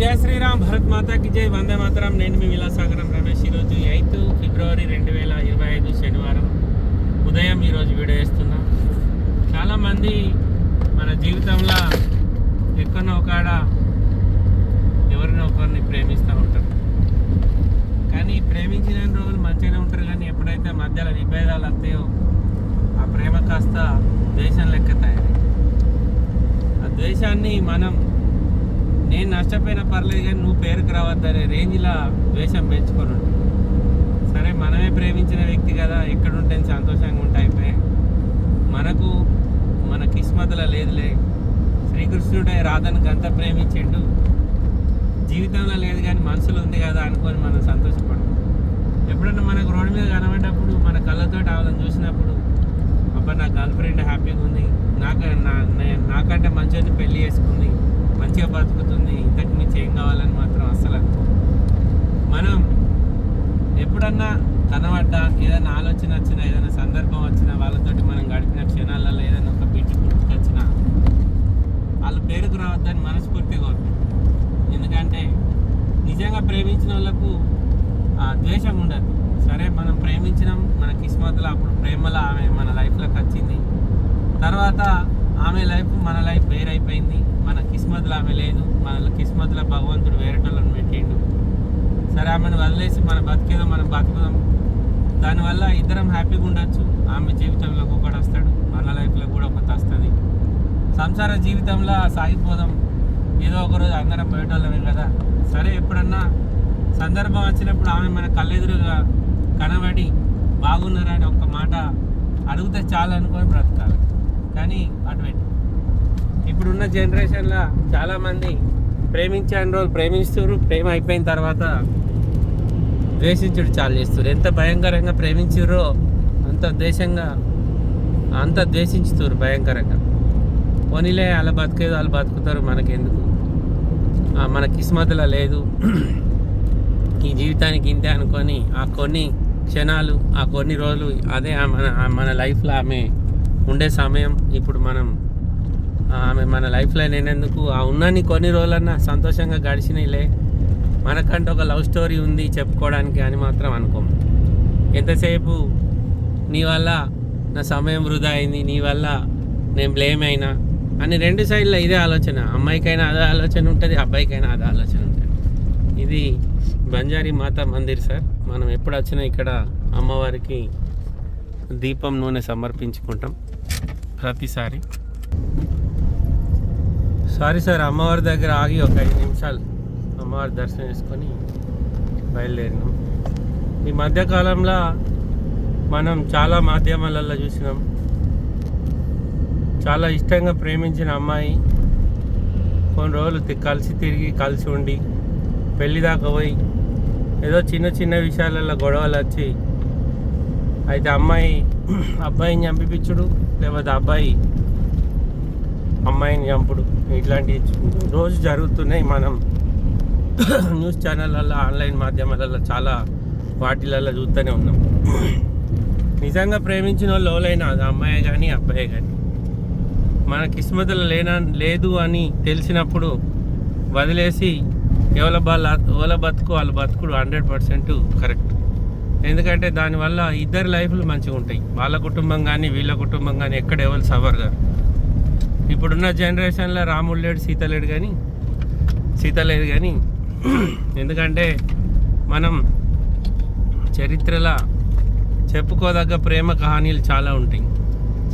జయ శ్రీరామ్ భరత్ మాతాకి జై. వందే మాతరం. నేను మీ విలాసాగరం రమేష్. ఈరోజు ఎయిత్ ఫిబ్రవరి రెండు వేల ఇరవై ఐదు శనివారం. ఉదయం ఈరోజు వీడియో చేస్తున్నా. చాలామంది మన జీవితంలో ఎక్కడో ఒకడ ఎవరినో ఒకరిని ప్రేమిస్తూ ఉంటారు. కానీ ప్రేమించిన రోజులు మంచిగానే ఉంటారు కానీ ఎప్పుడైతే మధ్యలో విభేదాలు వస్తాయో ఆ ప్రేమ కాస్త ద్వేషం లెక్క తయారు ఆ ద్వేషాన్ని మనం నేను నష్టపోయినా పర్లేదు కానీ నువ్వు పేరుకు రావద్దనే రేంజ్లా ద్వేషం పెంచుకొని సరే మనమే ప్రేమించిన వ్యక్తి కదా ఎక్కడుంటే సంతోషంగా ఉంటే అయిపోయి. మనకు మన కిస్మతులో లేదులే. శ్రీకృష్ణుడే రాధను గంత ప్రేమించిండు. జీవితంలో లేదు కానీ మనసులో ఉంది కదా అనుకొని మనం సంతోషపడం ఎప్పుడన్నా మనకు రోడ్డు మీద కనబడ్డప్పుడు మన కళ్ళతో ఆవిడని చూసినప్పుడు అబ్బా నా గర్ల్ ఫ్రెండ్ హ్యాపీగా ఉంది. నాకు నా- నాకంటే మంచిగా పెళ్ళి చేసుకుంది. మంచిగా బతుకుతుంది. ఇంతకు మించి ఏం కావాలని మాత్రం అస్సలు అనుకో. మనం ఎప్పుడన్నా కనబడ్డ ఏదైనా ఆలోచన వచ్చినా ఏదైనా సందర్భం వచ్చినా వాళ్ళతోటి మనం గడిపిన క్షణాలలో ఏదైనా ఒక బిడ్డ గుర్తుకొచ్చినా వాళ్ళ పేరుకు రావద్దని మనస్ఫూర్తిగా కోరుకుంటాం. ఎందుకంటే నిజంగా ప్రేమించిన వాళ్ళకు ఆ ద్వేషం ఉండదు. సరే మనం ప్రేమించినాం మన కిస్మత్లో అప్పుడు ప్రేమలో ఆమె మన లైఫ్లోకి వచ్చింది. తర్వాత ఆమె లైఫ్ మన లైఫ్ వేరైపోయింది. మన కిస్మత్లో ఆమె లేదు. మన కిస్మత్లో భగవంతుడు వేరేటోళ్ళని పెట్టిండు. సరే ఆమెను వదిలేసి మన బతికేదో మనం బతుకుదాం. దానివల్ల ఇద్దరం హ్యాపీగా ఉండొచ్చు. ఆమె జీవితంలో ఒకటి వస్తాడు. మన లైఫ్లో కూడా ఒకటి వస్తుంది. సంసార జీవితంలో సాగిపోదాం. ఏదో ఒకరోజు అందరం పోయేటోళ్ళమే కదా. సరే ఎప్పుడన్నా సందర్భం వచ్చినప్పుడు ఆమె మన కళ్ళెదురుగా కనబడి బాగున్నారా అని ఒక్క మాట అడిగితే చాలనుకొని బ్రతకాలి. కానీ అటువంటి ఇప్పుడున్న జనరేషన్లో చాలామంది ప్రేమించని రోజులు ప్రేమిస్తున్నారు ప్రేమ అయిపోయిన తర్వాత ద్వేషించుడు చాలు చేస్తారు. ఎంత భయంకరంగా ప్రేమించారో అంత ద్వేషంగా అంత ద్వేషించుతారు భయంకరంగా. పోనీలే అలా బతికేది వాళ్ళు బతుకుతారు మనకెందుకు? ఆ, మన కిస్మతులో లేదు. ఈ జీవితానికి ఇంతే అనుకొని ఆ కొన్ని క్షణాలు ఆ కొన్ని రోజులు అదే ఆ మన మన లైఫ్లో ఆమె ఉండే సమయం. ఇప్పుడు మనం ఆమె మన లైఫ్లో లేనందుకు ఆ ఉన్నన్ని కొన్ని రోజులన్నా సంతోషంగా గడిచినలే. మనకంటే ఒక లవ్ స్టోరీ ఉంది చెప్పుకోవడానికి అని మాత్రం అనుకోం. ఎంతసేపు నీ వల్ల నా సమయం వృధా అయింది నీ వల్ల నేను బ్లేమ్ అయినా అని రెండు సైడ్లో ఇదే ఆలోచన. అమ్మాయికైనా అదే ఆలోచన ఉంటుంది అబ్బాయికైనా అదే ఆలోచన ఉంటుంది. ఇది బంజారీ మాతా మందిర్ సార్. మనం ఎప్పుడు వచ్చినా ఇక్కడ అమ్మవారికి దీపం నూనె సమర్పించుకుంటాం. ప్రతిసారి సారీ సార్ అమ్మవారి దగ్గర ఆగి ఒక ఐదు నిమిషాలు అమ్మవారి దర్శనం చేసుకొని బయలుదేరినాం. ఈ మధ్యకాలంలో మనం చాలా మాధ్యమాలలో చూసినాం. చాలా ఇష్టంగా ప్రేమించిన అమ్మాయి కొన్ని రోజులు తి- కలిసి తిరిగి కలిసి ఉండి పెళ్ళి దాకా పోయి ఏదో చిన్న చిన్న విషయాలలో గొడవలు వచ్చి అయితే అమ్మాయి అబ్బాయిని చంపిపించుడు లేకపోతే అబ్బాయి అమ్మాయిని చంపుడు. ఇట్లాంటివి రోజు జరుగుతున్నాయి మనం. న్యూస్ ఛానళ్ళల్లో ఆన్లైన్ మాధ్యమాలలో చాలా వాటిలలో చూస్తూనే ఉన్నాం. నిజంగా ప్రేమించిన వాళ్ళు ఎవరైనా అది అమ్మాయే కానీ అబ్బాయే కానీ మన కిస్మతులు లేన లేదు అని తెలిసినప్పుడు వదిలేసి ఎవల వాళ్ళ ఎవల బతుకు వాళ్ళ బతుకుడు హండ్రెడ్ పర్సెంట్ కరెక్ట్. ఎందుకంటే దానివల్ల ఇద్దరి లైఫ్లు మంచిగా ఉంటాయి వాళ్ళ కుటుంబం కానీ వీళ్ళ కుటుంబం కానీ ఎక్కడ ఎవరు సఫర్ గారు ఇప్పుడున్న జనరేషన్లో రాముడు లేడు సీత లేడు కానీ సీత లేదు కానీ ఎందుకంటే మనం చరిత్రలో చెప్పుకోదగ్గ ప్రేమ కహానీలు చాలా ఉంటాయి.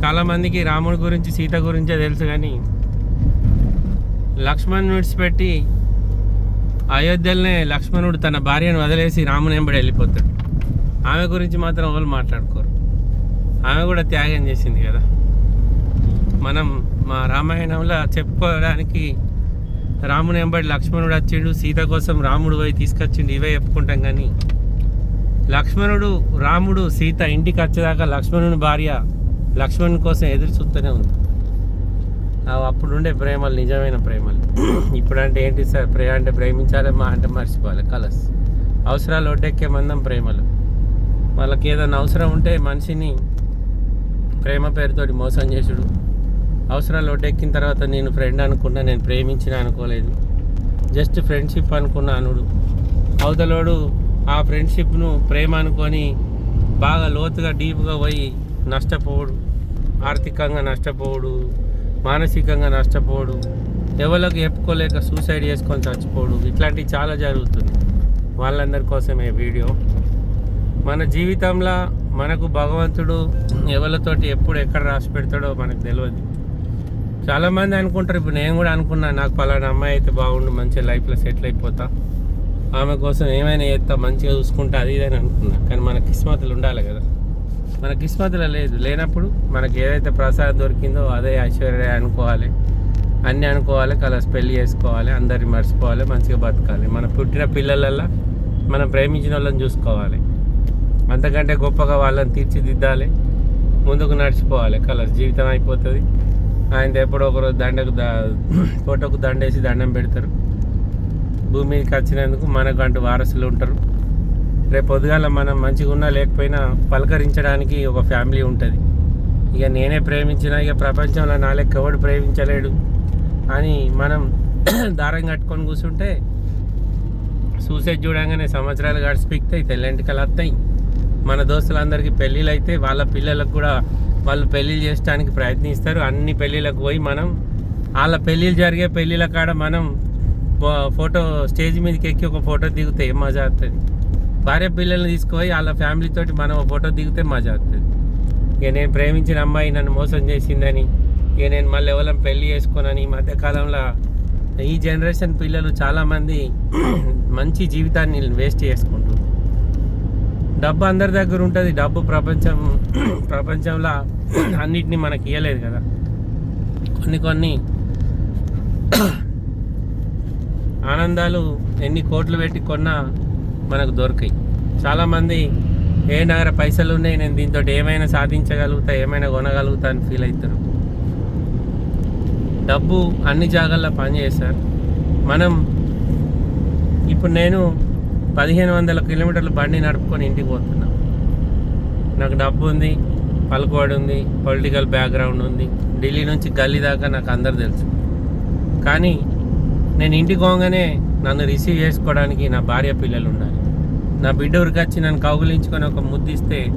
చాలామందికి రాముడి గురించి సీత గురించే తెలుసు కానీ లక్ష్మణ్ విడిచిపెట్టి అయోధ్యలోనే లక్ష్మణుడు తన భార్యను వదిలేసి రాముని వెంబడి వెళ్ళిపోతాడు. ఆమె గురించి మాత్రం వాళ్ళు మాట్లాడుకోరు. ఆమె కూడా త్యాగం చేసింది కదా. మనం మా రామాయణంలో చెప్పుకోవడానికి రాముని వెంబడి లక్ష్మణుడు వచ్చిండు సీత కోసం రాముడు పోయి తీసుకొచ్చిండు ఇవే చెప్పుకుంటాం కానీ లక్ష్మణుడు రాముడు సీత ఇంటికి వచ్చేదాకా లక్ష్మణుని భార్య లక్ష్మణుని కోసం ఎదురు చూస్తూనే ఉంది. అప్పుడుండే ప్రేమలు నిజమైన ప్రేమలు. ఇప్పుడంటే ఏంటి సార్ ప్రేమ అంటే ప్రేమించాలి మా అంటే మర్చిపోవాలి కలస్. అవసరాలు ఒడ్డెక్కే మందం ప్రేమలు. వాళ్ళకి ఏదైనా అవసరం ఉంటే మనిషిని ప్రేమ పేరుతోటి మోసం చేసుడు. అవసరాలు ఒడ్డెక్కిన తర్వాత నేను ఫ్రెండ్ అనుకున్నా నేను ప్రేమించిన అనుకోలేదు. జస్ట్ ఫ్రెండ్షిప్ అనుకున్న అనుడు. అవతలోడు ఆ ఫ్రెండ్షిప్ను ప్రేమ అనుకొని బాగా లోతుగా డీప్గా పోయి నష్టపోడు ఆర్థికంగా నష్టపోడు మానసికంగా నష్టపోడు ఎవరికి చెప్పుకోలేక సూసైడ్ చేసుకొని చచ్చిపోడు ఇట్లాంటివి చాలా జరుగుతుంది. వాళ్ళందరి కోసమే వీడియో. మన జీవితంలో మనకు భగవంతుడు ఎవరితోటి ఎప్పుడు ఎక్కడ రాసి పెడతాడో మనకు తెలియదు చాలామంది అనుకుంటారు. ఇప్పుడు నేను కూడా అనుకున్నా నాకు పలానా అమ్మాయి అయితే బాగుండు మంచిగా లైఫ్లో సెటిల్ అయిపోతా. ఆమె కోసం ఏమైనా చేస్తా మంచిగా చూసుకుంటా అది ఇది అని అనుకున్నా. కానీ మన కిస్మతులు ఉండాలి కదా. మన కిస్మతులు లేదు. లేనప్పుడు మనకి ఏదైతే ప్రసాదం దొరికిందో అదే ఐశ్వర్య అనుకోవాలి. అన్నీ అనుకోవాలి కలర్స్ పెళ్ళి చేసుకోవాలి అందరిని మర్చిపోవాలి మంచిగా బతకాలి. మన పుట్టిన పిల్లలల్లో మనం ప్రేమించిన వాళ్ళని చూసుకోవాలి. అంతకంటే గొప్పగా వాళ్ళని తీర్చిదిద్దాలి. ముందుకు నడిచిపోవాలి. కలర్స్ జీవితం అయిపోతుంది. ఆయన ఎప్పుడో ఒకరోజు దండకు ద ఫోటోకు దండేసి దండం పెడతారు. భూమి మీదకి వచ్చినందుకు మనకు అంటూ వారసులు ఉంటారు. రేపు పొద్దుగాల మనం మంచిగా ఉన్నా లేకపోయినా పలకరించడానికి ఒక ఫ్యామిలీ ఉంటుంది. ఇక నేనే ప్రేమించిన ఇక ప్రపంచంలో నా లెక్క ఎవడు ప్రేమించలేడు అని మనం దారం కట్టుకొని కూర్చుంటే సూసైడ్ చూడంగానే సంవత్సరాలు గడిచిపిస్తాయి తెల్లంటికలు వస్తాయి మన దోస్తులందరికీ పెళ్ళిళ్ళు అయితే వాళ్ళ పిల్లలకు కూడా వాళ్ళు పెళ్ళిళ్ళు చేయడానికి ప్రయత్నిస్తారు. అన్ని పెళ్ళిళ్ళకు పోయి మనం వాళ్ళ పెళ్ళిళ్ళు జరిగే పెళ్ళిళ్ళ కాడ మనం ఫో- ఫోటో స్టేజ్ మీదకి ఎక్కి ఒక ఫోటో దిగితే ఏం మజా వస్తుంది భార్య పిల్లల్ని తీసుకుపోయి వాళ్ళ ఫ్యామిలీతోటి మనం ఒక ఫోటో దిగితే మజా వస్తుంది ఇక నేను ప్రేమించిన అమ్మాయి నన్ను మోసం చేసిందని ఇక నేను మళ్ళీ ఎవరం పెళ్ళి చేసుకోనని ఈ మధ్యకాలంలో ఈ జనరేషన్ పిల్లలు చాలామంది మంచి జీవితాన్ని వేస్ట్ చేసుకుంటున్నారు. డబ్బు అందరి దగ్గర ఉంటుంది డబ్బు ప్రపంచం ప్రపంచంలో అన్నిటినీ మనకి ఇవ్వలేదు కదా. కొన్ని కొన్ని ఆనందాలు ఎన్ని కోట్లు పెట్టి కొన్నా మనకు దొరికాయి. చాలామంది ఏ నగర పైసలు ఉన్నాయి నేను దీంతో ఏమైనా సాధించగలుగుతా ఏమైనా కొనగలుగుతా అని ఫీల్ అవుతారు డబ్బు అన్ని జాగాల్లో పనిచేస్తారు మనం ఇప్పుడు నేను పదిహేను వందల కిలోమీటర్లు బండి నడుపుకొని ఇంటికి పోతున్నా. నాకు డబ్బు ఉంది పలుకుబడి ఉంది పొలిటికల్ బ్యాక్గ్రౌండ్ ఉంది. ఢిల్లీ నుంచి గల్లీ దాకా నాకు అందరు తెలుసు. కానీ నేను ఇంటికి పోగానే నన్ను రిసీవ్ చేసుకోవడానికి నా భార్య పిల్లలు ఉండాలి నా బిడ్డ ఉరికొచ్చి నన్ను కౌగులించుకొని ఒక ముద్దిస్తే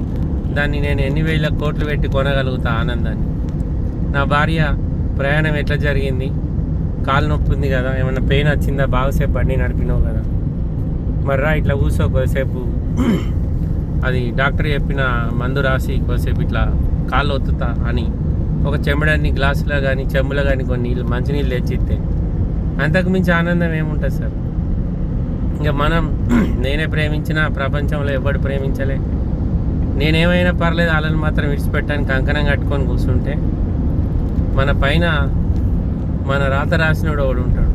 దాన్ని నేను ఎన్ని వేల కోట్లు పెట్టి కొనగలుగుతా ఆనందాన్ని. నా భార్య ప్రయాణం ఎట్లా జరిగింది? కాలు నొప్పి ఉంది కదా? ఏమైనా పెయిన్ వచ్చిందా? బాగాసేపు బండి నడిపినావు కదా? మర్రా ఇట్లా కూర్చో కొద్దిసేపు. అది డాక్టర్ చెప్పిన మందు రాసి కొద్దిసేపు ఇట్లా కాళ్ళు ఒత్తుతా అని. ఒక చెంబడాన్ని గ్లాసులో కానీ చెంబులో కానీ కొన్ని నీళ్ళు మంచినీళ్ళు తెచ్చిస్తే అంతకు మించి ఆనందం ఏముంటుంది సార్? ఇంకా మనం నేనే ప్రేమించిన ప్రపంచంలో ఎవడు ప్రేమించలే? నేనేమైనా పర్లేదు వాళ్ళని మాత్రం విడిచిపెట్టడానికి కంకణం కట్టుకొని కూర్చుంటే మన పైన మన రాత రాసినోడు ఒకడు ఉంటాడు.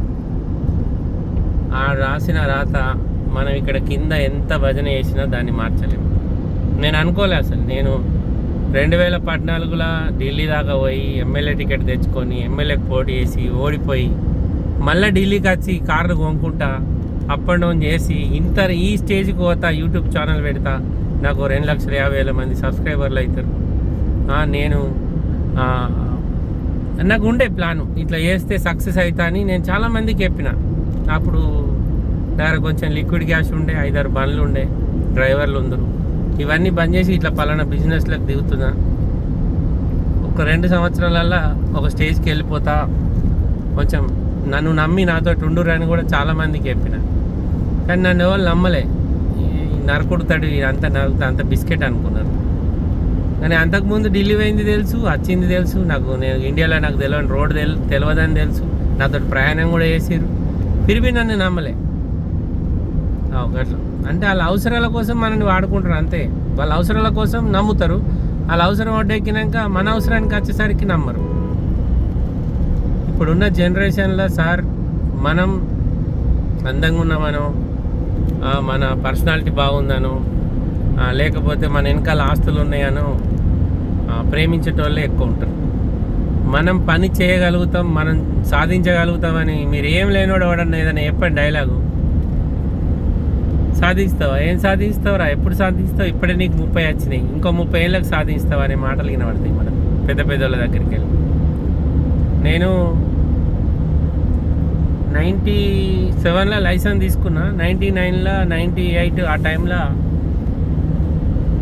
ఆ రాసిన రాత మనం ఇక్కడ కింద ఎంత భజన చేసినా దాన్ని మార్చలేము నేను అనుకోలే అసలు. నేను రెండు వేల పద్నాలుగులో ఢిల్లీ దాకా పోయి ఎమ్మెల్యే టికెట్ తెచ్చుకొని ఎమ్మెల్యేకి పోటీ చేసి ఓడిపోయి మళ్ళీ ఢిల్లీకి వచ్చి కార్లు కొనుక్కుంటా అప్ అండ్ డౌన్ చేసి ఇంత ఈ స్టేజ్కి పోతా యూట్యూబ్ ఛానల్ పెడతా నాకు రెండు లక్షల యాభై వేల మంది సబ్స్క్రైబర్లు అవుతారు నేను నాకు ఉండే ప్లాను. ఇట్లా చేస్తే సక్సెస్ అవుతా అని నేను చాలామందికి చెప్పిన. అప్పుడు దగ్గర కొంచెం లిక్విడ్ క్యాష్ ఉండే ఐదారు బండ్లు ఉండే డ్రైవర్లు ఉందరు ఇవన్నీ బంద్ చేసి ఇట్లా పలానా బిజినెస్లకు దిగుతున్నా. ఒక రెండు సంవత్సరాలల్లా ఒక స్టేజ్కి వెళ్ళిపోతా. కొంచెం నన్ను నమ్మి నాతో ఉండురు అని కూడా చాలా మందికి చెప్పిన. కానీ నన్ను ఎవరు నమ్మలే. ఈ నరకుడుతాడు అంత నరుకుతా అంత బిస్కెట్ అనుకున్నారు. కానీ అంతకుముందు ఢిల్లీ పోయింది తెలుసు వచ్చింది తెలుసు. నాకు నేను ఇండియాలో నాకు తెలియని రోడ్ తెల్ తెలియదని తెలుసు. నాతో ప్రయాణం కూడా చేసిరు తిరిగి నన్ను నమ్మలే. అంటే వాళ్ళ అవసరాల కోసం మనల్ని వాడుకుంటారు అంతే. వాళ్ళ అవసరాల కోసం నమ్ముతారు. వాళ్ళ అవసరం వడ్డెక్కినాక మన అవసరానికి వచ్చేసరికి నమ్మరు. ఇప్పుడున్న జనరేషన్లో సార్ మనం అందంగా ఉన్నామనో మన పర్సనాలిటీ బాగుందనో లేకపోతే మన వెనకాల ఆస్తులు ఉన్నాయనో ప్రేమించేటోళ్ళే ఎక్కువ ఉంటారు. మనం పని చేయగలుగుతాం మనం సాధించగలుగుతామని మీరు ఏం లేనోడు ఎవడన్నా ఏదైనా చెప్పండి డైలాగు సాధిస్తావా? ఏం సాధిస్తావురా? ఎప్పుడు సాధిస్తావు? ఇప్పుడే నీకు ముప్పై వచ్చినాయి. ఇంకో ముప్పై ఏళ్ళకి సాధిస్తావా అనే మాటలు వినబడతాయి మనం పెద్ద పెద్దోళ్ళ దగ్గరికి వెళ్ళి. నేను నైంటీ సెవెన్లో లైసెన్స్ తీసుకున్నా. నైంటీ నైన్లో నైంటీ ఎయిట్ ఆ టైంలో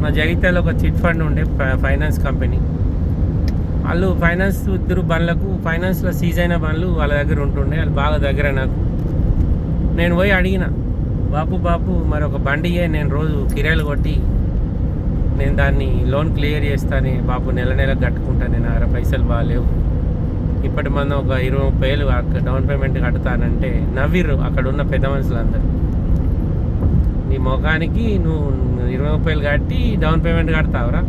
మా జగిత్యాల ఒక చిట్ ఫండ్ ఉండే ఫైనాన్స్ కంపెనీ. వాళ్ళు ఫైనాన్స్ ఇద్దరు బండ్లకు ఫైనాన్స్లో సీజ్ అయిన బండ్లు వాళ్ళ దగ్గర ఉంటుండే. వాళ్ళు బాగా దగ్గర నాకు. నేను పోయి అడిగిన. బాపు బాపు మరి ఒక బండియే నేను రోజు కిరాయిలు కొట్టి నేను దాన్ని లోన్ క్లియర్ చేస్తాను బాపు నెల నెల కట్టుకుంటాను నేను అర పైసలు బాగాలేవు. ఇప్పటి మనం ఒక ఇరవై ముప్పై వేలు డౌన్ పేమెంట్ కడతానంటే నవ్విర్రు అక్కడ ఉన్న పెద్ద మనుషులందరూ. నీ ముఖానికి నువ్వు ఇరవై ముప్పై వేలు కట్టి డౌన్ పేమెంట్ కడతావురా?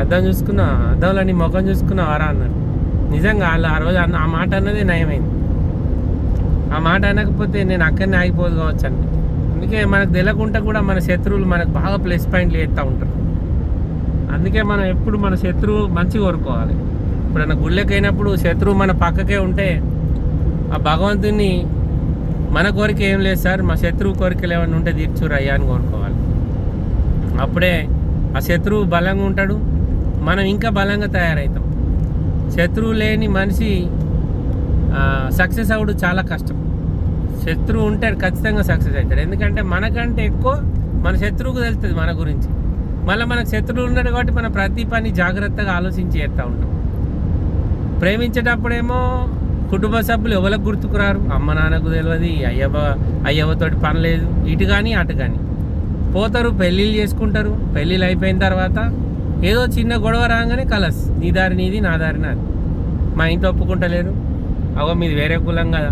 అద్దం చూసుకున్నా అద్దంలో నీ ముఖం చూసుకున్నావారా అన్నారు. నిజంగా వాళ్ళు ఆ రోజు అన్న ఆ మాట అన్నదే నయమైంది. ఆ మాట అనకపోతే నేను అక్కడనే ఆగిపోదు కావచ్చు అండి అందుకే మనకు తెలియకుండా కూడా మన శత్రువులు మనకు బాగా ప్లస్ పాయింట్లు వేస్తూ ఉంటారు. అందుకే మనం ఎప్పుడు మన శత్రువు మంచి కోరుకోవాలి. ఇప్పుడన్నా గుళ్ళకి అయినప్పుడు శత్రువు మన పక్కకే ఉంటే ఆ భగవంతుని మన కోరిక ఏం లేదు సార్ మా శత్రువు కోరికలు ఏమైనా ఉంటే తీర్చురు అయ్యా అని కోరుకోవాలి. అప్పుడే ఆ శత్రువు బలంగా ఉంటాడు మనం ఇంకా బలంగా తయారవుతాం. శత్రువు లేని మనిషి సక్సెస్ అవ్వడం చాలా కష్టం. శత్రువు ఉంటే ఖచ్చితంగా సక్సెస్ అవుతాడు. ఎందుకంటే మనకంటే ఎక్కువ మన శత్రువుకు తెలుస్తుంది మన గురించి. మళ్ళీ మనకు శత్రువు ఉన్నాడు కాబట్టి మన ప్రతి పని జాగ్రత్తగా ఆలోచించి చేస్తూ ఉంటాం. ప్రేమించేటప్పుడేమో కుటుంబ సభ్యులు ఎవరికి గుర్తుకురారు అమ్మ నాన్నకు తెలియదు అయ్యవ అయ్యవతోటి పని లేదు. ఇటు కానీ అటు కానీ పోతారు పెళ్ళిళ్ళు చేసుకుంటారు. పెళ్ళిళ్ళు అయిపోయిన తర్వాత ఏదో చిన్న గొడవ రాగానే కలస్. నీ దారి నీది నా దారి నాది. మా ఇంట్లో ఒప్పుకుంటలేరు. అవో మీది వేరే కులం కదా.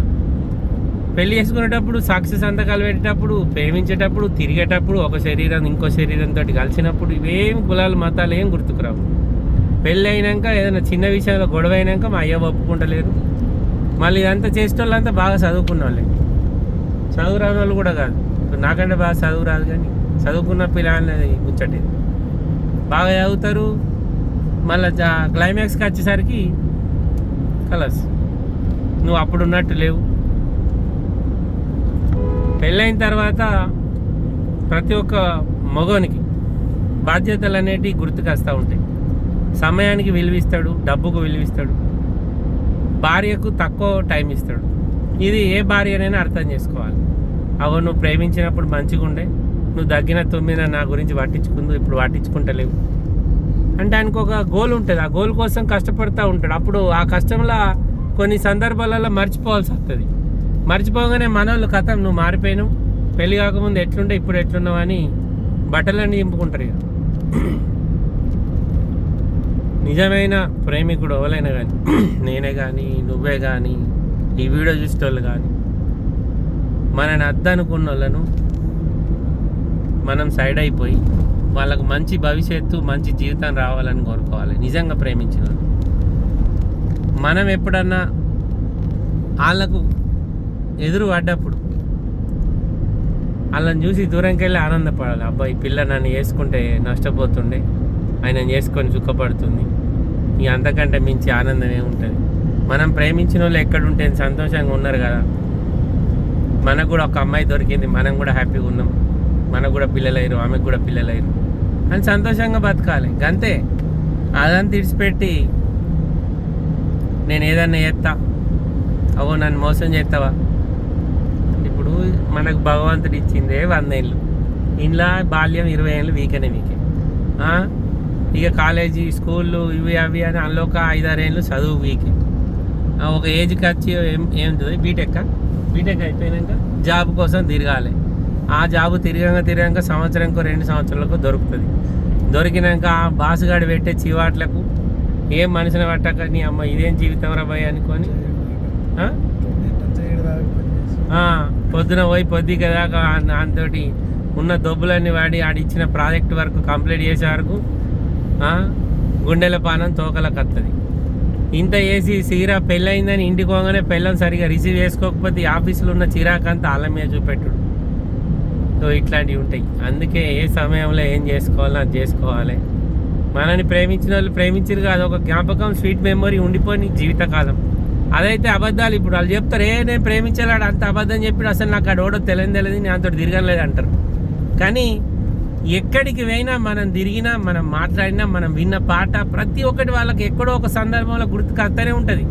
పెళ్ళి చేసుకునేటప్పుడు సాక్షి సంతకాలు పెట్టేటప్పుడు ప్రేమించేటప్పుడు తిరిగేటప్పుడు ఒక శరీరం ఇంకో శరీరంతో కలిసినప్పుడు ఇవేం కులాలు మతాలు ఏం గుర్తుకురావు. పెళ్ళి అయినాక ఏదైనా చిన్న విషయంలో గొడవ అయినాక మా అయ్య ఒప్పుకుంటలేరు మళ్ళీ ఇదంతా చేసే వాళ్ళంతా బాగా చదువుకున్న వాళ్ళే చదువు రాని వాళ్ళు కూడా కాదు. నాకంటే బాగా చదువు రాదు కానీ చదువుకున్న పిల్లలని ముచ్చటి. బాగా చదువుతారు. మళ్ళీ క్లైమాక్స్కి వచ్చేసరికి కలర్స్. నువ్వు అప్పుడు ఉన్నట్టు లేవు. పెళ్ళైన తర్వాత ప్రతి ఒక్క మగోనికి బాధ్యతలు అనేటివి గుర్తుకొస్తూ ఉంటాయి. సమయానికి విలువిస్తాడు డబ్బుకు విలువిస్తాడు భార్యకు తక్కువ టైం ఇస్తాడు. ఇది ఏ భార్యనైనా అర్థం చేసుకోవాలి. అవ నువ్వు ప్రేమించినప్పుడు మంచిగా ఉండే నువ్వు తగ్గిన తొమ్మిది నా గురించి పట్టించుకుందు ఇప్పుడు పట్టించుకుంటలేవు. అంటే ఆయనకు ఒక గోల్ ఉంటుంది. ఆ గోల్ కోసం కష్టపడుతూ ఉంటాడు. అప్పుడు ఆ కష్టంలో కొన్ని సందర్భాలలో మర్చిపోవాల్సి వస్తుంది. మర్చిపోగానే మనోళ్ళు కథం నువ్వు మారిపోయినావు పెళ్ళి కాకముందు ఎట్లుండే ఇప్పుడు ఎట్లున్నావు అని బట్టలన్నీ నింపుకుంటారు ఇక. నిజమైన ప్రేమికుడు ఎవరైనా కానీ నేనే కానీ నువ్వే కానీ ఈ వీడియో చూసేటోళ్ళు కానీ మనని అద్దనుకున్న వాళ్ళను మనం సైడ్ అయిపోయి వాళ్ళకు మంచి భవిష్యత్తు మంచి జీవితం రావాలని కోరుకోవాలి. నిజంగా ప్రేమించిన వాళ్ళు మనం ఎప్పుడన్నా వాళ్ళకు ఎదురు పడ్డప్పుడు. వాళ్ళని చూసి దూరంకి వెళ్ళి ఆనందపడాలి అబ్బాయి పిల్ల నన్ను చేసుకుంటే నష్టపోతుండే. ఆయన చేసుకొని సుఖపడుతుంది. ఇక అంతకంటే మించి ఆనందం ఏముంటుంది? మనం ప్రేమించిన వాళ్ళు ఎక్కడుంటే సంతోషంగా ఉన్నారు కదా. మనకు కూడా ఒక అమ్మాయి దొరికింది. మనం కూడా హ్యాపీగా ఉన్నాం. మనకు కూడా పిల్లలయ్యారు ఆమెకు కూడా పిల్లలయ్యారు అని సంతోషంగా బతకాలి. అంతే అదంతా ఇడిచిపెట్టి నేను ఏదన్నా చేస్తా అవో నన్ను మోసం చేస్తావా మనకు భగవంతుడు ఇచ్చిందే వంద ఏళ్ళు ఇంట్లో బాల్యం ఇరవై ఏళ్ళు వీకనే వీకే? ఇక కాలేజీ స్కూళ్ళు ఇవి అవి అని అందులో ఒక ఐదారేళ్ళు చదువు వీకే ఒక ఏజ్కి వచ్చి ఏం ఏముంటుంది? బీటెక్ బీటెక్ అయిపోయినాక జాబ్ కోసం తిరగాలి. ఆ జాబ్ తిరగంగా తిరగంగా సంవత్సరంకో రెండు సంవత్సరాలకు దొరుకుతుంది. దొరికినాక ఆ బాసుగాడు పెట్టే చివాట్లకు ఏం మనిషిని పట్టక నీ అమ్మ ఇదేం జీవితం రా భయ్ అనుకొని పొద్దున పోయి పొద్దు కదా దాంతోటి ఉన్న దొబ్బులన్నీ వాడి ఆడిచ్చిన ప్రాజెక్ట్ వరకు కంప్లీట్ చేసే వరకు గుండెల పానం తోకలకు వస్తుంది ఇంత వేసి చీర పెళ్ళయిందని ఇంటికి పోగానే పెళ్ళని సరిగా రిసీవ్ చేసుకోకపోతే ఆఫీసులో ఉన్న చిరాకంతా అల్ల మీద చూపెట్టుడు. సో ఇట్లాంటివి ఉంటాయి. అందుకే ఏ సమయంలో ఏం చేసుకోవాలో అది చేసుకోవాలి. మనని ప్రేమించిన వాళ్ళు ప్రేమించారు కాదు ఒక జ్ఞాపకం స్వీట్ మెమొరీ ఉండిపోయి జీవితకాలం. అదైతే అబద్ధాలు ఇప్పుడు వాళ్ళు చెప్తారు ఏ నేను ప్రేమించలేడు అంత అబద్ధం చెప్పిడు అసలు నాకు అడోడో తెలియని తెలియదు నేను అంత తిరగలేదు అంటారు. కానీ ఎక్కడికి పోయినా మనం తిరిగినా మనం మాట్లాడినా మనం విన్న పాట ప్రతి ఒక్కటి వాళ్ళకి ఎక్కడో ఒక సందర్భంలో గుర్తుకొస్తూనే ఉంటుంది.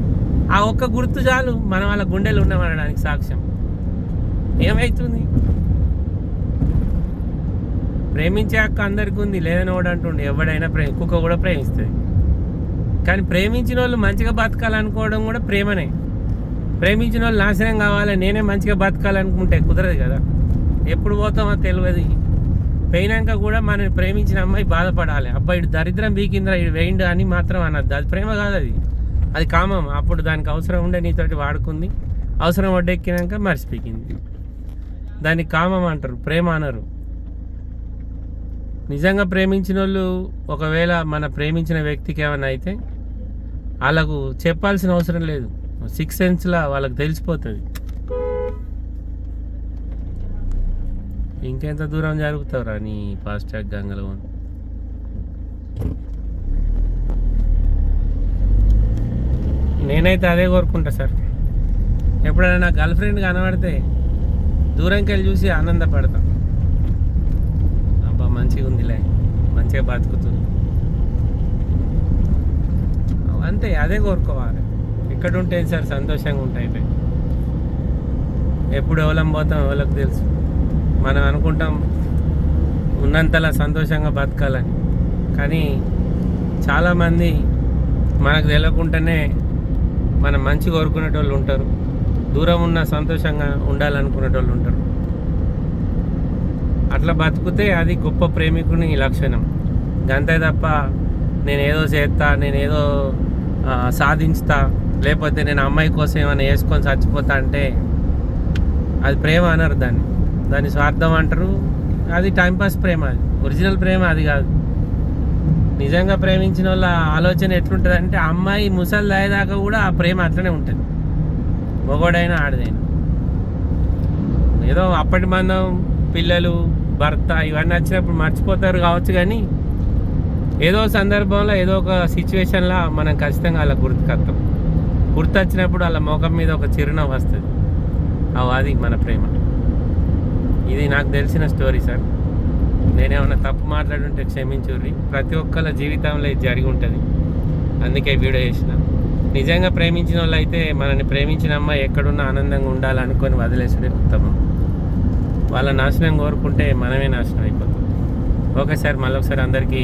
ఆ ఒక్క గుర్తు చాలు మనం వాళ్ళ గుండెలు ఉన్నామనడానికి సాక్ష్యం. ఏమవుతుంది ప్రేమించాక అందరికీ ఉంది లేదని వాడు అంటుండే ఎవడైనా ప్రేమ కుక్క కూడా ప్రేమిస్తుంది. కానీ ప్రేమించిన వాళ్ళు మంచిగా బతకాలనుకోవడం కూడా ప్రేమనే. ప్రేమించిన వాళ్ళు నాశనం కావాలి నేనే మంచిగా బతకాలనుకుంటే కుదరదు కదా. ఎప్పుడు పోతామో తెలియదు పోయినాక కూడా మనని ప్రేమించిన అమ్మాయి బాధపడాలి. అబ్బాయి ఇటు దరిద్రం బీకిందిరా ఇటు వేయండు అని మాత్రం అనద్దు. అది ప్రేమ కాదు అది. అది కామం. అప్పుడు దానికి అవసరం ఉండే నీతోటి వాడుకుంది. అవసరం వడ్డెక్కినాక మర్చిపోయింది. దాన్ని కామం అంటారు ప్రేమ అనరు. నిజంగా ప్రేమించిన వాళ్ళు ఒకవేళ మన ప్రేమించిన వ్యక్తికి ఏమైనా అయితే వాళ్ళకు చెప్పాల్సిన అవసరం లేదు. సిక్స్ సెన్స్లా వాళ్ళకి తెలిసిపోతుంది. ఇంకెంత దూరం జరుగుతావురా నీ ఫాస్ట్ ట్రాక్ గంగలో? నేనైతే అదే కోరుకుంటా సార్. ఎప్పుడైనా నా గర్ల్ ఫ్రెండ్ కనబడితే దూరంకి వెళ్ళి చూసి ఆనందపడతాం. అబ్బా మంచిగా ఉందిలే మంచిగా బతుకుతుంది. అంతే అదే కోరుకోవాలి. ఇక్కడ ఉంటే సార్ సంతోషంగా ఉంటాయి ఎప్పుడు ఎవలం పోతాం ఎవరికి తెలుసు. మనం అనుకుంటాం ఉన్నంతలా సంతోషంగా బతకాలని. కానీ చాలామంది మనకు తెలియకుండానే మనం మంచి కోరుకునేటోళ్ళు ఉంటారు. దూరం ఉన్న సంతోషంగా ఉండాలనుకునేటోళ్ళు ఉంటారు. అట్లా బతికితే అది గొప్ప ప్రేమికుని లక్షణం. అంతే తప్ప నేను ఏదో చేస్తా నేను ఏదో సాధించుతా. లేకపోతే నేను అమ్మాయి కోసం ఏమైనా వేసుకొని చచ్చిపోతా అంటే అది ప్రేమ అనరు దాన్ని. దాన్ని స్వార్థం అంటారు. అది టైంపాస్ ప్రేమ అది. ఒరిజినల్ ప్రేమ అది కాదు. నిజంగా ప్రేమించిన వాళ్ళ ఆలోచన ఎట్లుంటుంది అంటే అమ్మాయి ముసలి దాకా కూడా ఆ ప్రేమ అట్లనే ఉంటుంది. మొగోడైనా ఆడదైనా. ఏదో అప్పటి మందం పిల్లలు భర్త ఇవన్నీ వచ్చినప్పుడు మర్చిపోతారు కావచ్చు కానీ ఏదో సందర్భంలో ఏదో ఒక సిచ్యువేషన్లో మనం ఖచ్చితంగా అలా గుర్తుకొస్తాం. గుర్తు వచ్చినప్పుడు వాళ్ళ ముఖం మీద ఒక చిరునవ్వు వస్తుంది. అది మన ప్రేమ. ఇది నాకు తెలిసిన స్టోరీ సార్ నేనేమన్నా తప్పు మాట్లాడుంటే క్షమించుర్రి. ప్రతి ఒక్కళ్ళ జీవితంలో ఇది జరిగి ఉంటుంది అందుకే వీడియో చేసిన. నిజంగా ప్రేమించిన వాళ్ళు అయితే మనల్ని ప్రేమించిన అమ్మాయి ఎక్కడున్నా ఆనందంగా ఉండాలనుకొని వదిలేసుడే ఉత్తమం. వాళ్ళ నాశనం కోరుకుంటే మనమే నాశనం అయిపోతాం. ఓకే సార్ మళ్ళొకసారి అందరికీ